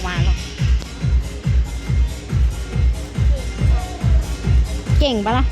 อกมาหรอก เก่งปะล่ะ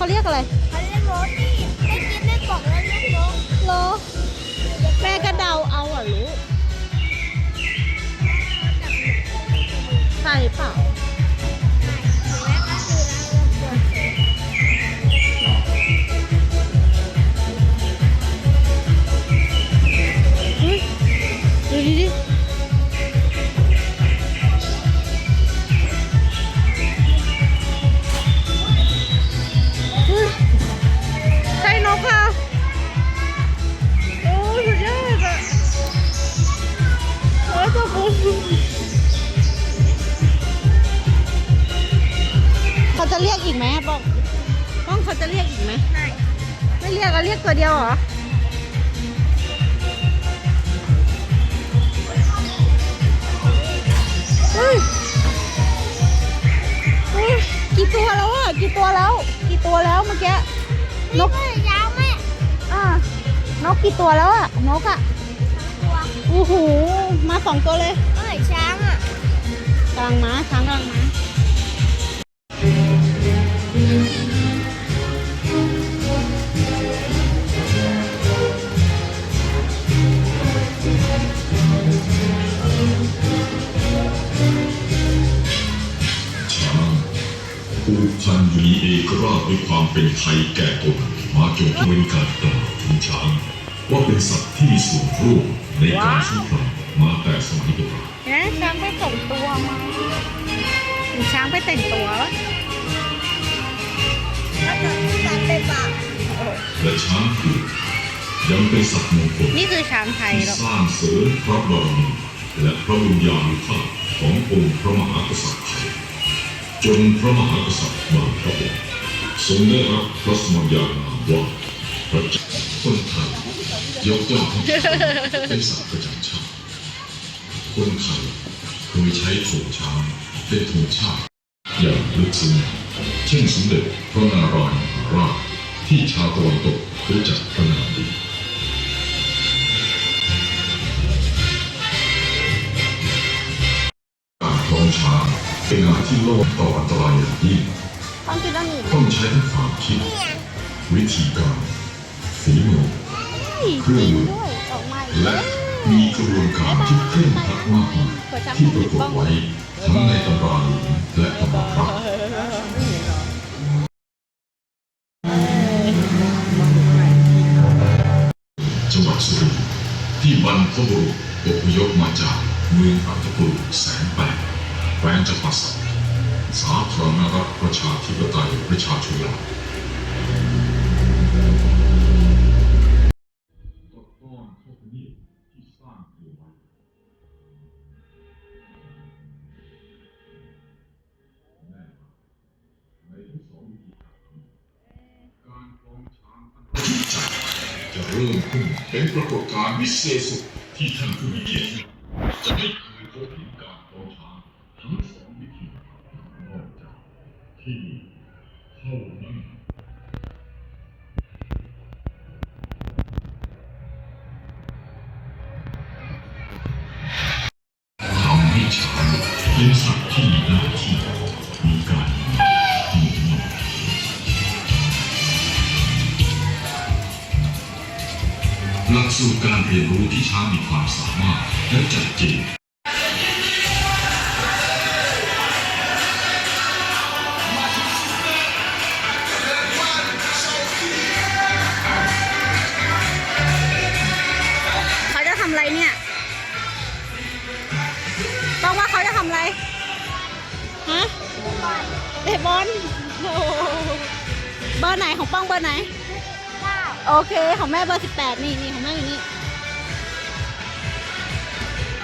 เขาเรียกอะไรเขาเรียกรถนี่ได้กินได้บอกแล้วเรียกรถโลแม่ก็เดาเอาอะลูกใช่เปล่า เขาจะเรียกอีกไหมได้ไม่เรียกอะเรียกตัวเดียวเหรอเฮ้ยเฮ้ยกี่ตัวแล้วอะกี่ตัวแล้ว กี่ตัวแล้วเมื่อกี้นนี่กก็ยาวแม่อ่านกกี่ตัวแล้วอะนกอะตัวโอ้โหมาสองตัวเลยเอ้ยช้างอะกำลังมาช้างกำลังมา พันอยู่ในเอกราชด้วยความเป็นไทยแก่ตนมาจนถึงเป็นการกล่าวถึงช้าง ว่าเป็นสัตว์ที่มีส่วนร่วมในการสู้รบมาแต่สมัยโบราณเห็นไหมช้างไปแต่งตัวมาหรือช้างไปแต่งตัววะแล้วก็การไปปากและช้างคือยังเป็นสัตว์มงคลนี่คือช้างไทยที่หรอกสร้างเสริมพระบารมีและพระบุญญาณุภาพขององค์พระมหากษัตริย์ไทย จนพระมหากษัตริย์บางพระองค์ทรงได้รับพระสมญานามว่าพระเจ้าคนไทยยกย่องให้ช้าเป็นสัตว์ประจำชาติคนไทยเคยใช้โขงช้างเป็นธงชาติ อย่างลึกซึ้งเช่นสมเด็จพระนารายณ์มหาราชที่ชาวตะวันตกรู้จักพระนามดี เป็นงานที่โลกต่ออันตรายอย่างยิ่งต้องกินต้องหนีต้องใช้ทั้งความคิดนี่ไงวิธีการฝีมือเครื่องมือด้วยออกมาและมีกระบวนการที่เคร่งครัดมากมายที่ปรากฏไว้ทั้งในตำราหลวงและตำราพระจังหวัดสุรินทร์ที่บรรพบุรุษอพยพมาจากเมืองอัตตปือแสนแปด แคว้นจักรพรรสาธารณรัฐประชาธิปไตยประชาชนลาวจะเริ่มขึ้นเป็นปรากฏการณ์วิเศษสุดที่ท่านผู้มีเกียรติจะไม่ ที่เท่านั้นทำให้ช้างเป็นสัตว์ที่มีหน้าที่มีการมีหน้าหลักสูตรการเรียนรู้ที่ช้างมีความสามารถและจัดเจน เตะบอลโอ้โหเบอร์ไหนของป้องเบอร์ไหนเก้าโอเค ของแม่เบอร์สิบแปดนี่นี่ของแม่อยู่นี่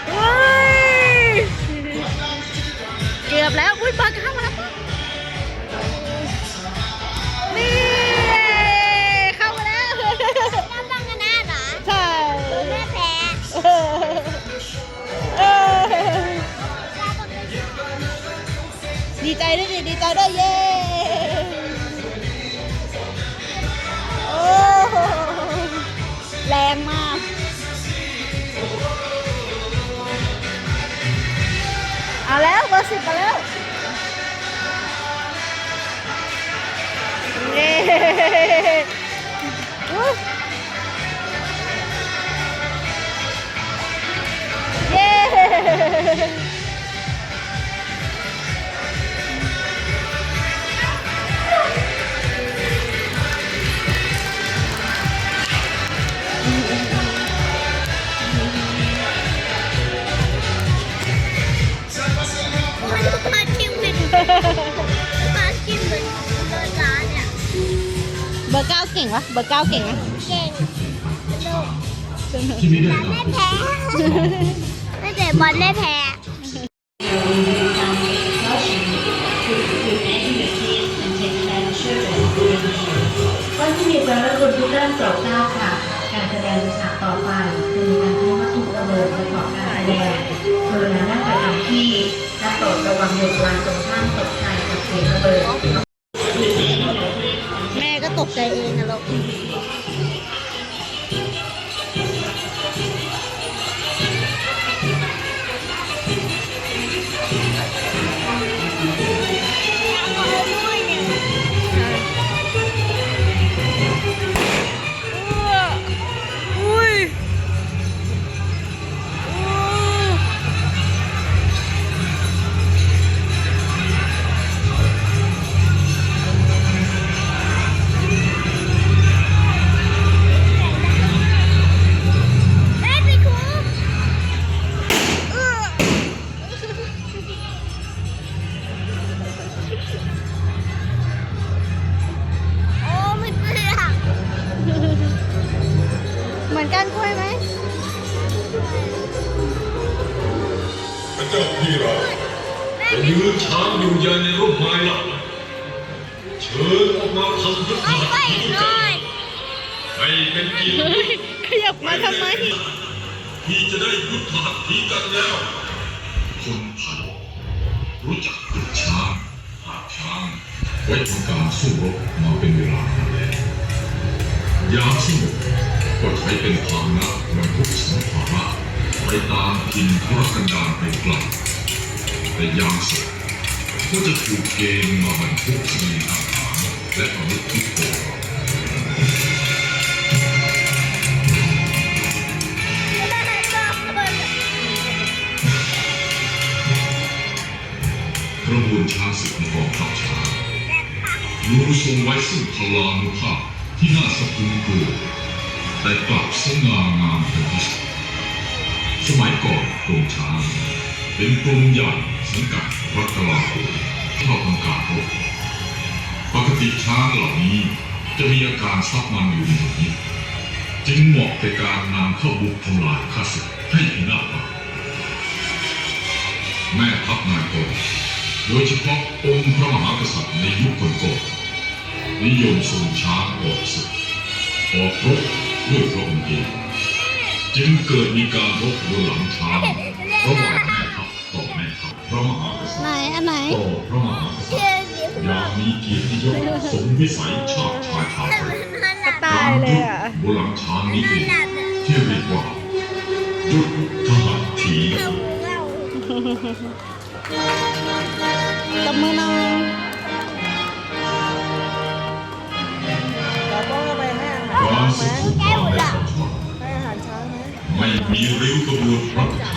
เฮ้ยเกือบแล้ว อุ้ยเบอร์เก้ามาแล้วป้องนี่ ดีใจด้วยดิดีใจด้วยเย้โอ้โหแรงมากเอาแล้วเบอร์สิบมาแล้วเย้อุ๊ย เบอร์เก้าเก่งวะเบอร์เก้าเก่งนะเก่งสนุกที่ไม่ได้แต่นำไม่ไปแพ้ ไม่เตะบอลไม่แพ้วันที่มีการรับคุณทุกด้านโปรดทราบค่ะ การแสดงฉากต่อไปจะมีการใช้วัตถุระเบิดประกอบการแสดงเชิญและนั่งประจำที่และโปรดระวังบุคคลตรงข้ามตกใจกับเสียงระเบิดแม่ก็ เจ้าพี่เราจะยืนช้างอยู่ยันในร่มไม้หลักเชิญออกมาทำยุทธเอาหัตไปถีหกัน่อนยให้เป็นเกียรติเฮ้ยขยับมาทำไมที่จะได้ยุทธหัตถีกันแล้ว คนไทยรู้จักฝึกช้างหาช้างไว้ทำการสู้รบมาเป็นเวลานานแล้วยามสงบก็ใช้เป็นพาหนะบรรทุกสัมภาระ ไปตามกินพระกันดาไปกลับแต่ยามสดก็จะถูกเกณฑ์มาบรรทุกคดีอาหารและอาวุธที่โกงกระบุญช้าศึกในกองทัพช้ารูทรงไว้ซึ่งพลานุภาพที่น่าสะพรึงกลัวแต่กลับสง่างามเป็นที่สุด สมัยก่อนกรมช้างเป็นกรมใหญ่สังกัดรัฐกลาโหมเข้าทำการรบปกติช้างเหล่านี้จะมีอาการซับมันอยู่ในนี้จึงเหมาะในการนำเข้าบุกทำลายข้าศึกให้พินาศไปแม่ทัพนายกโดยเฉพาะองค์พระมหากษัตริย์ในยุคก่อนๆนิยมส่งช้างออกศึกออกรบด้วยพระองค์เอง จึงเกิดมีการรบบนหลังช้างระหว่างแม่ทัพต่อแม่ทัพพระมหากษัตไหนริย์อันไหนต่อพระมหากษัตริย์เชื่อสิอย่างมีเกียรติยศสมวิสัยชาติชายชาวให้ไทมัยนนั่นแหละตายเลยอะ บนหลังช้างนี้เองนั่นแหละที่เรียกว่ายุทธทหารถีคือหมูเงาตบมือหน่อยเราต้องเอาไปให้อาหารความช้างสุขไหมของความเป็นของชาติ ไม่มีริ้วขบวนพระ